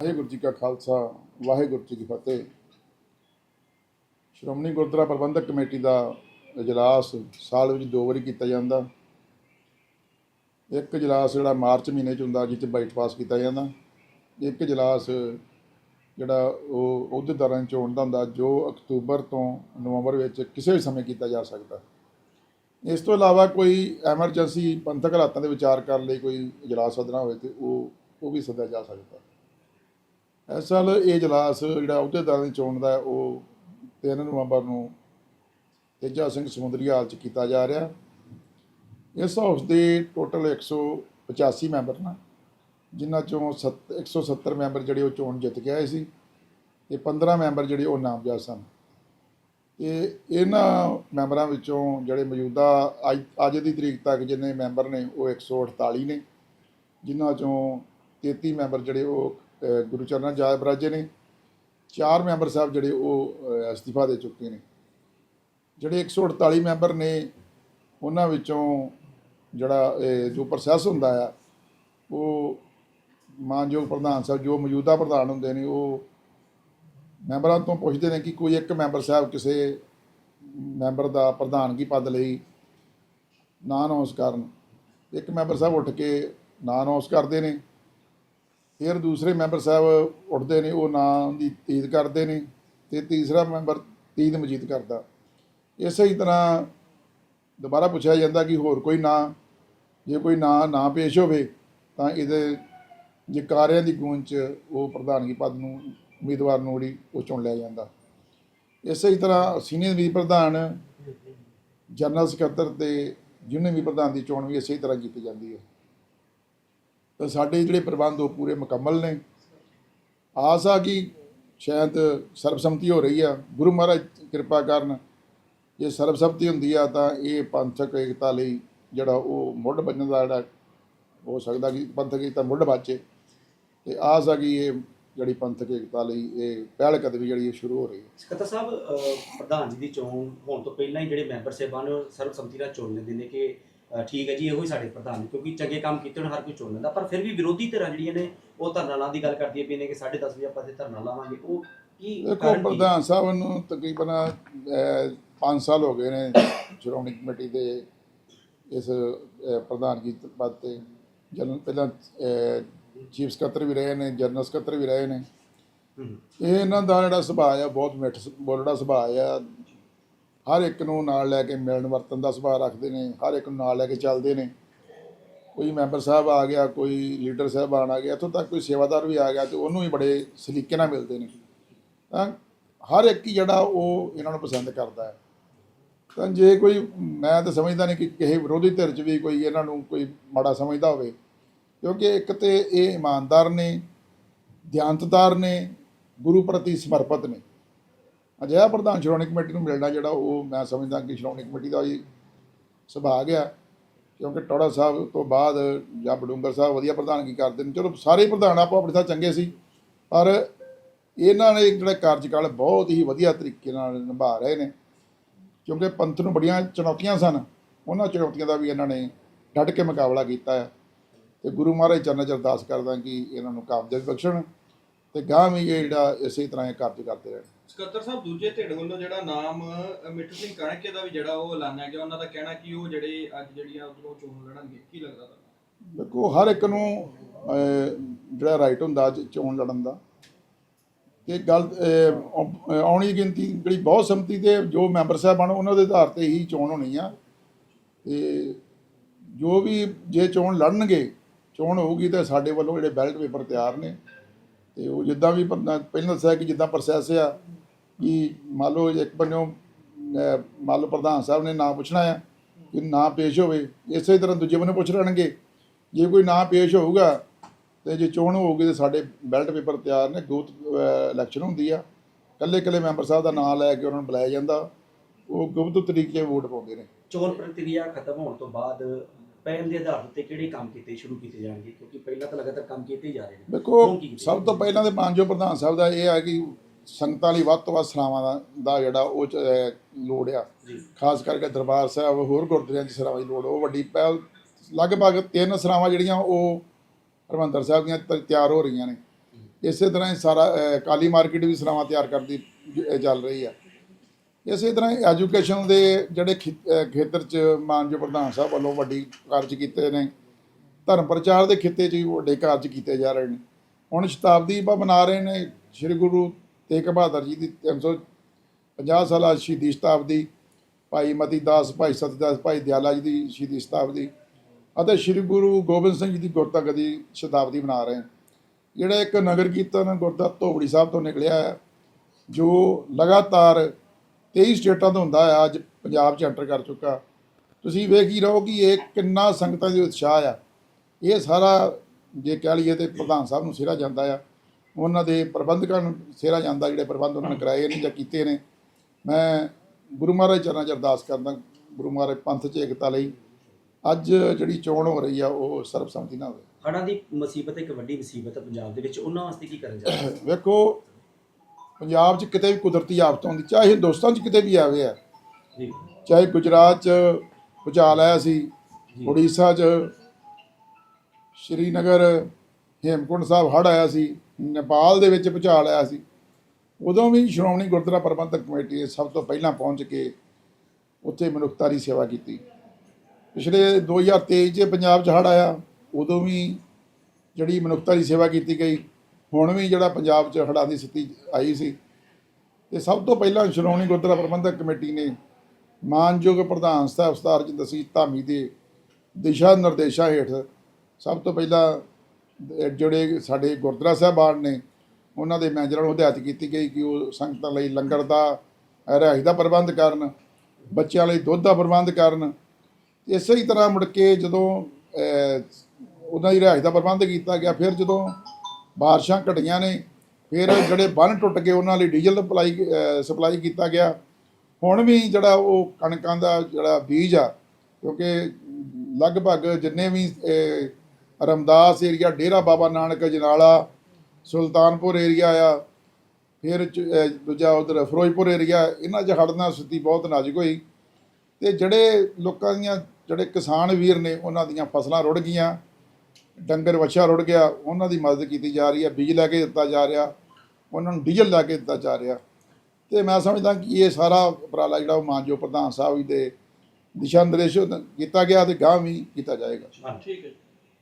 ਵਾਹਿਗੁਰੂ ਜੀ ਕਾ ਖਾਲਸਾ, ਵਾਹਿਗੁਰੂ ਜੀ ਕੀ ਫਤਿਹ। ਸ਼੍ਰੋਮਣੀ ਗੁਰਦੁਆਰਾ ਪ੍ਰਬੰਧਕ ਕਮੇਟੀ ਦਾ ਇਜਲਾਸ ਸਾਲ ਵਿੱਚ ਦੋ ਵਾਰੀ ਕੀਤਾ ਜਾਂਦਾ। ਇੱਕ ਇਜਲਾਸ ਜਿਹੜਾ ਮਾਰਚ ਮਹੀਨੇ ਚ ਹੁੰਦਾ ਜਿਸ 'ਚ ਬਜਟ ਪਾਸ ਕੀਤਾ ਜਾਂਦਾ। ਇੱਕ ਇਜਲਾਸ ਜਿਹੜਾ ਉਹ ਅਹੁਦੇਦਾਰਾਂ ਦੀ ਚੋਣ ਦਾ ਹੁੰਦਾ, ਜੋ ਅਕਤੂਬਰ ਤੋਂ ਨਵੰਬਰ ਵਿੱਚ ਕਿਸੇ ਵੀ ਸਮੇਂ ਕੀਤਾ ਜਾ ਸਕਦਾ। ਇਸ ਤੋਂ ਇਲਾਵਾ ਕੋਈ ਐਮਰਜੈਂਸੀ ਪੰਥਕ ਹਾਲਾਤਾਂ ਦੇ ਵਿਚਾਰ ਕਰਨ ਲਈ ਕੋਈ ਇਜਲਾਸ ਸੱਦਣਾ ਹੋਵੇ ਤੇ ਉਹ ਉਹ ਵੀ ਸੱਦਿਆ ਜਾ ਸਕਦਾ। ਇਸ ਸਾਲ ਇਹ ਇਜਲਾਸ ਜਿਹੜਾ ਅਹੁਦੇਦਾਰਾਂ ਦੀ ਚੋਣ ਦਾ ਉਹ 3 ਨਵੰਬਰ ਨੂੰ ਤੇਜਾ ਸਿੰਘ ਸਮੁੰਦਰੀ ਹਾਲ ਚ ਕੀਤਾ ਜਾ ਰਿਹਾ। ਇਸ ਹਾਊਸ ਦੇ ਟੋਟਲ 185 ਮੈਂਬਰ ਨੇ, ਜਿਨ੍ਹਾਂ ਚੋਂ ਸੱਤ- 170 ਮੈਂਬਰ ਜਿਹੜੇ ਉਹ ਚੋਣ ਜਿੱਤ ਕੇ ਆਏ ਸੀ ਤੇ 15 ਮੈਂਬਰ ਜਿਹੜੇ ਉਹ ਨਾਮਜ਼ਦ ਸਨ। ਤੇ ਇਹਨਾਂ ਮੈਂਬਰਾਂ ਵਿੱਚੋਂ ਜਿਹੜੇ ਮੌਜੂਦਾ ਅੱਜ ਅੱਜ ਦੀ ਤਰੀਕ ਤੱਕ ਜਿੰਨੇ ਮੈਂਬਰ ਨੇ, ਉਹ 148 ਨੇ, ਜਿਨ੍ਹਾਂ ਚੋਂ 33 ਮੈਂਬਰ ਜਿਹੜੇ ਉਹ ਗੁਰੂ ਚਰਨਾਂ ਜਾਇ ਬਰਾਜੇ ਨੇ। ਚਾਰ ਮੈਂਬਰ ਸਾਹਿਬ ਜਿਹੜੇ ਉਹ ਅਸਤੀਫਾ ਦੇ ਚੁੱਕੇ ਨੇ। ਜਿਹੜੇ 148 ਮੈਂਬਰ ਨੇ, ਉਹਨਾਂ ਵਿੱਚੋਂ ਜਿਹੜਾ ਜੋ ਪ੍ਰੋਸੈਸ ਹੁੰਦਾ ਆ, ਉਹ ਮਾਨਯੋਗ ਪ੍ਰਧਾਨ ਸਾਹਿਬ, ਜੋ ਮੌਜੂਦਾ ਪ੍ਰਧਾਨ ਹੁੰਦੇ ਨੇ, ਉਹ ਮੈਂਬਰਾਂ ਤੋਂ ਪੁੱਛਦੇ ਨੇ ਕਿ ਕੋਈ ਇੱਕ ਮੈਂਬਰ ਸਾਹਿਬ ਕਿਸੇ ਮੈਂਬਰ ਦਾ ਪ੍ਰਧਾਨਗੀ ਪਦ ਲਈ ਨਾਂ ਅਨਾਉਂਸ ਕਰਨ ਇੱਕ ਮੈਂਬਰ ਸਾਹਿਬ ਉੱਠ ਕੇ ਨਾਂ ਅਨਾਉਂਸ ਕਰਦੇ ਨੇ। ਫਿਰ ਦੂਸਰੇ ਮੈਂਬਰ ਸਾਹਿਬ ਉੱਠਦੇ ਨੇ, ਉਹ ਨਾਂ ਦੀ ਤੀਦ ਕਰਦੇ ਨੇ ਤੇ ਤੀਸਰਾ ਮੈਂਬਰ ਤੀਦ ਮਜੀਦ ਕਰਦਾ। ਇਸੇ ਹੀ ਤਰ੍ਹਾਂ ਦੁਬਾਰਾ ਪੁੱਛਿਆ ਜਾਂਦਾ ਕਿ ਹੋਰ ਕੋਈ ਨਾਂ, ਜੇ ਕੋਈ ਨਾਂ, ਨਾ ਪੇਸ਼ ਹੋਵੇ ਤਾਂ ਇਹਦੇ ਜਕਾਰਿਆਂ ਦੀ ਗੂੰਜ 'ਚ ਉਹ ਪ੍ਰਧਾਨਗੀ ਪਦ ਨੂੰ, ਉਮੀਦਵਾਰ ਨੂੰ ਜਿਹੜੀ ਉਹ ਚੁਣ ਲਿਆ ਜਾਂਦਾ। ਇਸੇ ਹੀ ਤਰ੍ਹਾਂ ਸੀਨੀਅਰ ਵੀ ਪ੍ਰਧਾਨ, ਜਨਰਲ ਸਕੱਤਰ ਤੇ ਯੂਨੀਅਨ ਵੀ ਪ੍ਰਧਾਨ ਦੀ ਚੋਣ ਵੀ ਇਸੇ ਤਰ੍ਹਾਂ ਕੀਤੀ ਜਾਂਦੀ ਹੈ। ਤਾਂ ਸਾਡੇ ਜਿਹੜੇ ਪ੍ਰਬੰਧ ਉਹ ਪੂਰੇ ਮੁਕੰਮਲ ਨੇ। ਆਸ ਆ ਕਿ ਸ਼ਾਇਦ ਸਰਬਸੰਮਤੀ ਹੋ ਰਹੀ ਆ। ਗੁਰੂ ਮਹਾਰਾਜ ਕਿਰਪਾ ਕਰਨ, ਜੇ ਸਰਬਸੰਮਤੀ ਹੁੰਦੀ ਆ ਤਾਂ ਇਹ ਪੰਥਕ ਏਕਤਾ ਲਈ ਜਿਹੜਾ ਉਹ ਮੁੱਢ ਬੰਨਣ ਦਾ ਜਿਹੜਾ ਹੋ ਸਕਦਾ ਕਿ ਪੰਥਕ ਏਕਤਾ ਮੁੱਢ ਬਾਚੇ। ਤੇ ਆਸ ਆ ਕਿ ਇਹ ਜਿਹੜੀ ਪੰਥਕ ਏਕਤਾ ਲਈ ਇਹ ਪਹਿਲ ਕਦਮੀ ਜਿਹੜੀ ਇਹ ਸ਼ੁਰੂ ਹੋ ਰਹੀ ਹੈ ਸਕੱਤਰ ਸਾਹਿਬ ਪ੍ਰਧਾਨ ਜੀ ਦੀ ਚੋਣ ਹੋਣ ਤੋਂ ਪਹਿਲਾਂ ਹੀ ਜਿਹੜੇ ਮੈਂਬਰ ਸਾਹਿਬਾਨ ਸਰਬਸੰਮਤੀ ਨਾਲ ਚੁਣ ਲੈਂਦੇ ਨੇ ਕਿ ਠੀਕ ਹੈ ਜੀ ਇਹੋ ਹੀ ਸਾਡੇ ਪ੍ਰਧਾਨ ਨੇ ਕਿਉਂਕਿ ਚੰਗੇ ਕੰਮ ਕੀਤੇ ਹੁਣ ਹਰ ਕੋਈ ਚੁਣ ਲੈਂਦਾ। ਪਰ ਫਿਰ ਵੀ ਵਿਰੋਧੀ ਧਿਰਾਂ ਜਿਹੜੀਆਂ ਨੇ ਉਹ ਧਰਨਾ ਲਾਉਣ ਦੀ ਗੱਲ ਕਰਦੀਆਂ ਪਈਆਂ ਨੇ ਕਿ 10:30 ਵਜੇ ਆਪਾਂ ਤੇ ਧਰਨਾ ਲਾਵਾਂਗੇ। ਉਹ ਕੀ ਦੇਖੋ? ਪ੍ਰਧਾਨ ਸਾਹਿਬ ਨੂੰ ਤਕਰੀਬਨ 5 ਸਾਲ ਹੋ ਗਏ ਨੇ ਸ਼੍ਰੋਮਣੀ ਕਮੇਟੀ ਦੇ ਇਸ ਪ੍ਰਧਾਨਗੀ ਪਦ ਤੇ। ਜਨਰਲ ਪਹਿਲਾਂ ਚੀਫ ਸਕੱਤਰ ਵੀ ਰਹੇ ਨੇ ਜਨਰਲ ਸਕੱਤਰ ਵੀ ਰਹੇ ਨੇ। ਇਹ ਇਹਨਾਂ ਦਾ ਜਿਹੜਾ ਸੁਭਾਅ ਆ ਬਹੁਤ ਮਿੱਠ ਬੋਲੜਾ ਸੁਭਾਅ ਆ। ਹਰ ਇੱਕ ਨੂੰ ਨਾਲ ਲੈ ਕੇ ਮਿਲਣ ਵਰਤਨ ਦਾ ਸੁਭਾਅ ਰੱਖਦੇ ਨੇ, ਹਰ ਇੱਕ ਨੂੰ ਨਾਲ ਲੈ ਕੇ ਚੱਲਦੇ ਨੇ। ਕੋਈ ਮੈਂਬਰ ਸਾਹਿਬ ਆ ਗਿਆ, ਕੋਈ ਲੀਡਰ ਸਾਹਿਬਾਨ ਆ ਗਿਆ, ਇੱਥੋਂ ਤੱਕ ਕੋਈ ਸੇਵਾਦਾਰ ਵੀ ਆ ਗਿਆ ਤੇ ਉਹਨੂੰ ਵੀ ਬੜੇ ਸਲੀਕੇ ਨਾਲ ਮਿਲਦੇ ਨੇ। ਤਾਂ ਹਰ ਇੱਕ ਹੀ ਜਿਹੜਾ ਉਹ ਇਹਨਾਂ ਨੂੰ ਪਸੰਦ ਕਰਦਾ ਹੈ। ਤਾਂ ਜੇ ਕੋਈ, ਮੈਂ ਤਾਂ ਸਮਝਦਾ ਨਹੀਂ ਕਿ ਕਿਸੇ ਵਿਰੋਧੀ ਧਿਰ 'ਚ ਵੀ ਕੋਈ ਇਹਨਾਂ ਨੂੰ ਕੋਈ ਮਾੜਾ ਸਮਝਦਾ ਹੋਵੇ, ਕਿਉਂਕਿ ਇੱਕ ਤੇ ਇਹ ਇਮਾਨਦਾਰ ਨੇ ਦਿਆਨਤਦਾਰ ਨੇ, ਗੁਰੂ ਪ੍ਰਤੀ ਸਮਰਪਿਤ ਨੇ। ਅਜਿਹਾ ਪ੍ਰਧਾਨ ਸ਼੍ਰੋਮਣੀ ਕਮੇਟੀ ਨੂੰ ਮਿਲਣਾ ਜਿਹੜਾ ਉਹ ਮੈਂ ਸਮਝਦਾ ਕਿ ਸ਼੍ਰੋਮਣੀ ਕਮੇਟੀ ਦਾ ਹੀ ਸੁਭਾਗ ਆ ਕਿਉਂਕਿ ਟੋੜਾ ਸਾਹਿਬ ਤੋਂ ਬਾਅਦ ਜਾਂ ਬਡੂੰਗਰ ਸਾਹਿਬ ਵਧੀਆ ਪ੍ਰਧਾਨਗੀ ਕਰਦੇ ਨੇ। ਚਲੋ ਸਾਰੇ ਹੀ ਪ੍ਰਧਾਨ ਆਪੋ ਆਪਣੇ ਥਾਂ ਚੰਗੇ ਸੀ, ਪਰ ਇਹਨਾਂ ਨੇ ਜਿਹੜਾ ਕਾਰਜਕਾਲ ਬਹੁਤ ਹੀ ਵਧੀਆ ਤਰੀਕੇ ਨਾਲ ਨਿਭਾ ਰਹੇ ਨੇ, ਕਿਉਂਕਿ ਪੰਥ ਨੂੰ ਬੜੀਆਂ ਚੁਣੌਤੀਆਂ ਸਨ। ਉਹਨਾਂ ਚੁਣੌਤੀਆਂ ਦਾ ਵੀ ਇਹਨਾਂ ਨੇ ਡਟ ਕੇ ਮੁਕਾਬਲਾ ਕੀਤਾ ਹੈ। ਤੇ ਗੁਰੂ ਮਹਾਰਾਜ ਚਰਨਾਂ 'ਚ ਅਰਦਾਸ ਕਰਦਾ ਕਿ ਇਹਨਾਂ ਨੂੰ ਕਾਮਯਾਬੀ ਬਖਸ਼ਣ ਤੇ ਗਾਂ ਵੀ ਇਹ ਜਿਹੜਾ ਇਸੇ ਤਰ੍ਹਾਂ ਇਹ ਕਾਰਜ ਕਰਦੇ ਰਹਿਣ। ਸਕੱਤਰ ਸਾਹਿਬ, ਦੂਜੇ ਢਿੱਡ ਵੱਲੋਂ ਜਿਹੜਾ ਨਾਮ ਮਿੱਠੂ ਸਿੰਘ ਕਣਕੇ ਦਾ ਵੀ ਜਿਹੜਾ ਉਹ ਐਲਾਨਿਆ ਗਿਆ, ਉਹਨਾਂ ਦਾ ਕਹਿਣਾ ਕਿ ਉਹ ਜਿਹੜੇ ਅੱਜ ਜਿਹੜੀਆਂ ਉਧਰੋਂ ਚੋਣ ਲੜਨਗੇ, ਕੀ ਲੱਗਦਾ ਤੁਹਾਨੂੰ? ਦੇਖੋ, ਹਰ ਇੱਕ ਨੂੰ ਜਿਹੜਾ ਰਾਈਟ ਹੁੰਦਾ ਚੋਣ ਲੜਨ ਦਾ। ਤੇ ਗੱਲ ਆਉਣੀ ਗਿਣਤੀ ਜਿਹੜੀ ਬਹੁਤ ਸੰਮਤੀ ਤੇ ਜੋ ਮੈਂਬਰ ਸਾਹਿਬਾਨ ਉਹਨਾਂ ਦੇ ਆਧਾਰ ਤੇ ਹੀ ਚੋਣ ਹੋਣੀ ਆ। ਤੇ ਜੋ ਵੀ ਜੇ ਚੋਣ ਲੜਨਗੇ, ਚੋਣ ਹੋਊਗੀ ਤਾਂ ਸਾਡੇ ਵੱਲੋਂ ਜਿਹੜੇ ਬੈਲਟ ਪੇਪਰ ਤਿਆਰ ਨੇ। ਤੇ ਉਹ ਜਿੱਦਾਂ ਵੀ ਪਹਿਲਾਂ ਦੱਸਿਆ ਕਿ ਜਿੱਦਾਂ ਪ੍ਰੋਸੈਸ ਆ ਕਿ ਮੰਨ ਲਓ ਇੱਕ ਬੰਨਿਓ ਮੰਨ ਲਓ ਪ੍ਰਧਾਨ ਸਾਹਿਬ ਨੇ ਨਾਂ ਪੁੱਛਣਾ ਆ ਕਿ ਨਾਂ ਪੇਸ਼ ਹੋਵੇ ਇਸੇ ਤਰ੍ਹਾਂ ਦੂਜੇ ਬੰਨੇ ਪੁੱਛ ਲੈਣਗੇ। ਜੇ ਕੋਈ ਨਾਂ ਪੇਸ਼ ਹੋਊਗਾ ਤੇ ਜੇ ਚੋਣ ਹੋਊਗੀ ਤੇ ਸਾਡੇ ਬੈਲਟ ਪੇਪਰ ਤਿਆਰ ਨੇ ਗੂਥ ਇਲੈਕਸ਼ਨ ਹੁੰਦੀ ਆ। ਕੱਲੇ ਕੱਲੇ ਮੈਂਬਰ ਸਾਹਿਬ ਦਾ ਨਾਮ ਲੈ ਕੇ ਉਹਨਾਂ ਨੂੰ ਬੁਲਾਇਆ ਜਾਂਦਾ। ਉਹ ਗੁਪਤ ਤਰੀਕੇ ਵੋਟ ਪਾਉਂਦੇ ਨੇ। ਚੋਣ ਪ੍ਰਕਿਰਿਆ ਖਤਮ ਹੋਣ ਤੋਂ ਬਾਅਦ ਪਹਿਲ ਦੇ ਆਧਾਰ ਉੱਤੇ ਕਿਹੜੇ ਕੰਮ ਕੀਤੇ ਸ਼ੁਰੂ ਕੀਤੇ ਜਾਣਗੇ? ਕਿਉਂਕਿ ਪਹਿਲਾਂ ਤਾਂ ਲਗਾਤਾਰ ਕੰਮ ਕੀਤੇ ਜਾ ਰਹੇ ਨੇ। ਦੇਖੋ ਸਭ ਤੋਂ ਪਹਿਲਾਂ ਤੇ ਮਾਨਜੋ ਪ੍ਰਧਾਨ ਸਾਹਿਬ ਦਾ ਇਹ ਆ ਕਿ ਸੰਗਤਾਂ ਲਈ ਵੱਧ ਤੋਂ ਵੱਧ ਸਰਾਵਾਂ ਦਾ ਦਾ ਜਿਹੜਾ ਉਹ ਚ, ਅਹ, ਲੋੜ ਆ। ਖਾਸ ਕਰਕੇ ਦਰਬਾਰ ਸਾਹਿਬ ਹੋਰ ਗੁਰਦੁਆਰਿਆਂ ਦੀ ਸਰਾਵਾਂ ਦੀ ਲੋੜ ਉਹ ਵੱਡੀ ਪਹਿਲ ਲਗਭਗ ਤਿੰਨ ਸਰਾਵਾਂ ਜਿਹੜੀਆਂ ਉਹ ਹਰਿਮੰਦਰ ਸਾਹਿਬ ਦੀਆਂ ਤ- ਤਿਆਰ ਹੋ ਰਹੀਆਂ ਨੇ। ਇਸੇ ਤਰ੍ਹਾਂ ਹੀ ਸਾਰਾ ਅਹ, ਕਾਲੀ ਮਾਰਕੀਟ ਵੀ ਸਰਾਵਾਂ ਤਿਆਰ ਕਰਦੀ ਜ- ਚੱਲ ਰਹੀ ਆ। ਇਸੇ ਤਰ੍ਹਾਂ ਐਜੂਕੇਸ਼ਨ ਦੇ ਜਿਹੜੇ ਖੇ- ਅਹ, ਖੇਤਰ 'ਚ ਮਾਨਯੋਗ ਪ੍ਰਧਾਨ ਸਾਹਿਬ ਵੱਲੋਂ ਵੱਡੀ ਕਾਰਜ ਕੀਤੇ ਨੇ। ਧਰਮ ਪ੍ਰਚਾਰ ਦੇ ਖਿੱਤੇ 'ਚ ਵੀ ਵੱਡੇ ਕਾਰਜ ਕੀਤੇ ਜਾ ਰਹੇ ਨੇ। ਹੁਣ ਸ਼ਤਾਬਦੀ ਆਪਾਂ ਮਨਾ ਰਹੇ ਨੇ ਸ੍ਰੀ ਗੁਰੂ ਤੇਗ ਬਹਾਦਰ ਜੀ ਦੀ 350 ਸਾਲਾ ਸ਼ਹੀਦੀ ਸ਼ਤਾਬਦੀ ਭਾਈ ਮਤੀ ਦਾਸ, ਭਾਈ ਸਤਦਾਸ ਭਾਈ ਦਿਆਲਾ ਜੀ ਦੀ ਸ਼ਹੀਦੀ ਸ਼ਤਾਬਦੀ ਅਤੇ ਸ੍ਰੀ ਗੁਰੂ ਗੋਬਿੰਦ ਸਿੰਘ ਜੀ ਦੀ ਗੁਰਤੰਗ ਦੀ ਸ਼ਤਾਬਦੀ ਮਨਾ ਰਹੇ ਹਾਂ। ਜਿਹੜਾ ਇੱਕ ਨਗਰ ਕੀਰਤਨ ਗੁਰਦੁਆਰਾ ਧੋਬੜੀ ਸਾਹਿਬ ਤੋਂ ਨਿਕਲਿਆ ਹੈ, ਜੋ ਲਗਾਤਾਰ 23 ਸਟੇਟਾਂ ਤੋਂ ਹੁੰਦਾ ਹੈ, ਅੱਜ ਪੰਜਾਬ 'ਚ ਐਂਟਰ ਕਰ ਚੁੱਕਾ। ਤੁਸੀਂ ਵੇਖ ਹੀ ਰਹੋ ਕਿ ਇਹ ਕਿੰਨਾ ਸੰਗਤਾਂ ਦੇ ਉਤਸ਼ਾਹ ਆ। ਇਹ ਸਾਰਾ ਜੇ ਕਹਿ ਲਈਏ ਤੇ ਪ੍ਰਧਾਨ ਸਾਹਿਬ ਨੂੰ ਸਿਰਾ ਜਾਂਦਾ ਆ। ਉਹਨਾਂ ਦੇ ਪ੍ਰਬੰਧਕਾਂ ਨੂੰ ਸਿਰਾ ਜਾਂਦਾ ਜਿਹੜੇ ਪ੍ਰਬੰਧ ਉਹਨਾਂ ਨੇ ਕਰਾਏ ਨੇ ਜਾਂ ਕੀਤੇ ਨੇ। ਮੈਂ ਗੁਰੂ ਮਹਾਰਾਜ ਚਰਨਾਂ 'ਚ ਅਰਦਾਸ ਕਰਦਾ ਗੁਰੂ ਮਹਾਰਾਜ ਪੰਥ 'ਚ ਏਕਤਾ ਲਈ। ਅੱਜ ਜਿਹੜੀ ਚੋਣ ਹੋ ਰਹੀ ਆ ਉਹ ਸਰਬਸੰਮਤੀ ਨਾਲ ਹੋਵੇ ਹੜ੍ਹਾਂ ਦੀ ਮੁਸੀਬਤ ਇੱਕ ਵੱਡੀ ਮੁਸੀਬਤ ਹੈ ਪੰਜਾਬ ਦੇ ਵਿੱਚ। ਉਹਨਾਂ ਵਾਸਤੇ ਕੀ ਕਰਨ ਜਾ ਰਹੇ? ਵੇਖੋ ਪੰਜਾਬ 'ਚ ਕਿਤੇ ਵੀ ਕੁਦਰਤੀ ਆਫਤ ਆਉਂਦੀ ਚਾਹੇ ਹਿੰਦੁਸਤਾਨ 'ਚ ਕਿਤੇ ਵੀ ਆਵੇ ਆ ਜੀ। ਚਾਹੇ ਗੁਜਰਾਤ 'ਚ ਭੁਚਾਲ ਆਇਆ ਸੀ। ਉੜੀਸਾ 'ਚ ਸ਼੍ਰੀਨਗਰ ਹੇਮਕੁੰਟ ਸਾਹਿਬ ਹੜ੍ਹ ਆਇਆ ਸੀ ਨੇਪਾਲ ਦੇ ਵਿੱਚ ਭੁਚਾਲ ਆਇਆ ਸੀ। ਉਦੋਂ ਵੀ ਸ਼੍ਰੋਮਣੀ ਗੁਰਦੁਆਰਾ ਪ੍ਰਬੰਧਕ ਕਮੇਟੀ ਨੇ ਸਭ ਤੋਂ ਪਹਿਲਾਂ ਪਹੁੰਚ ਕੇ ਉੱਥੇ ਮਨੁੱਖਤਾ ਦੀ ਸੇਵਾ ਕੀਤੀ। ਪਿਛਲੇ 2023 'ਚ ਪੰਜਾਬ 'ਚ ਹੜ੍ਹ ਆਇਆ, ਉਦੋਂ ਵੀ ਜਿਹੜੀ ਮਨੁੱਖਤਾ ਦੀ ਸੇਵਾ ਕੀਤੀ ਗਈ, ਹੁਣ ਵੀ ਜਿਹੜਾ ਪੰਜਾਬ 'ਚ ਹੜ੍ਹਾਂ ਦੀ ਸਥਿਤੀ ਆਈ ਸੀ। ਤੇ ਸਭ ਤੋਂ ਪਹਿਲਾਂ ਸ਼੍ਰੋਮਣੀ ਗੁਰਦੁਆਰਾ ਪ੍ਰਬੰਧਕ ਕਮੇਟੀ ਨੇ ਮਾਨਯੋਗ ਪ੍ਰਧਾਨ ਸਾਹਿਬ ਸਤਾਰ ਜੀ ਦਸੀ ਧਾਮੀ ਦੇ ਦਿਸ਼ਾ ਨਿਰਦੇਸ਼ਾਂ ਹੇਠ ਸਭ ਤੋਂ ਪਹਿਲਾਂ ਜਿਹੜੇ ਸਾਡੇ ਗੁਰਦੁਆਰਾ ਸਾਹਿਬਾਨ ਨੇ, ਉਹਨਾਂ ਦੇ ਮੈਨੇਜਰਾਂ ਨੂੰ ਹਦਾਇਤ ਕੀਤੀ ਗਈ ਕਿ ਉਹ ਸੰਗਤਾਂ ਲਈ ਲੰਗਰ ਦਾ ਰਿਹਾਇਸ਼ ਦਾ ਪ੍ਰਬੰਧ ਕਰਨ, ਬੱਚਿਆਂ ਲਈ ਦੁੱਧ ਦਾ ਪ੍ਰਬੰਧ ਕਰਨ। ਇਸੇ ਹੀ ਤਰ੍ਹਾਂ ਮੁੜ ਕੇ ਜਦੋਂ ਉਹਨਾਂ ਦੀ ਰਿਹਾਇਸ਼ ਦਾ ਪ੍ਰਬੰਧ ਕੀਤਾ ਗਿਆ, ਫਿਰ ਜਦੋਂ ਬਾਰਿਸ਼ਾਂ ਘਟੀਆਂ ਨੇ, ਫਿਰ ਜਿਹੜੇ ਬੰਨ ਟੁੱਟ ਗਏ, ਉਹਨਾਂ ਲਈ ਡੀਜ਼ਲ ਸਪਲਾਈ ਸਪਲਾਈ ਕੀਤਾ ਗਿਆ। ਹੁਣ ਵੀ ਜਿਹੜਾ ਉਹ ਕਣਕਾਂ ਦਾ ਜਿਹੜਾ ਬੀਜ ਆ, ਕਿਉਂਕਿ ਲਗਭਗ ਜਿੰਨੇ ਵੀ ਰਮਦਾਸ ਏਰੀਆ, ਡੇਰਾ ਬਾਬਾ ਨਾਨਕ ਜਨਾਲਾ ਸੁਲਤਾਨਪੁਰ ਏਰੀਆ ਆ। ਫਿਰ ਦੂਜਾ ਉਧਰ ਫਿਰੋਜ਼ਪੁਰ ਏਰੀਆ, ਇਹਨਾਂ 'ਚ ਹੜ੍ਹ ਨਾਲ ਸਥਿਤੀ ਬਹੁਤ ਨਾਜ਼ੁਕ ਹੋਈ। ਤੇ ਜਿਹੜੇ ਲੋਕਾਂ ਦੀਆਂ, ਜਿਹੜੇ ਕਿਸਾਨ ਵੀਰ ਨੇ, ਉਹਨਾਂ ਦੀਆਂ ਫਸਲਾਂ ਰੁੜ ਗਈਆਂ। ਡੰਗਰ ਵੱਛਾ ਰੁੜ ਗਿਆ, ਉਹਨਾਂ ਦੀ ਮਦਦ ਕੀਤੀ ਜਾ ਰਹੀ ਹੈ ਬੀਜ ਲੈ ਕੇ ਦਿੱਤਾ ਜਾ ਰਿਹਾ, ਉਹਨਾਂ ਨੂੰ ਡੀਜ਼ਲ ਲੈ ਕੇ ਦਿੱਤਾ ਜਾ ਰਿਹਾ। ਤੇ ਮੈਂ ਸਮਝਦਾ ਕਿ ਇਹ ਸਾਰਾ ਉਪਰਾਲਾ ਜਿਹੜਾ ਉਹ ਮਾਨਯੋਗ ਪ੍ਰਧਾਨ ਸਾਹਿਬ ਜੀ ਦੇ ਦਿਸ਼ਾ ਨਿਰਦੇਸ਼ ਕੀਤਾ ਗਿਆ ਤੇ ਗਾਂ ਵੀ ਕੀਤਾ ਜਾਏਗਾ। ਠੀਕ ਹੈ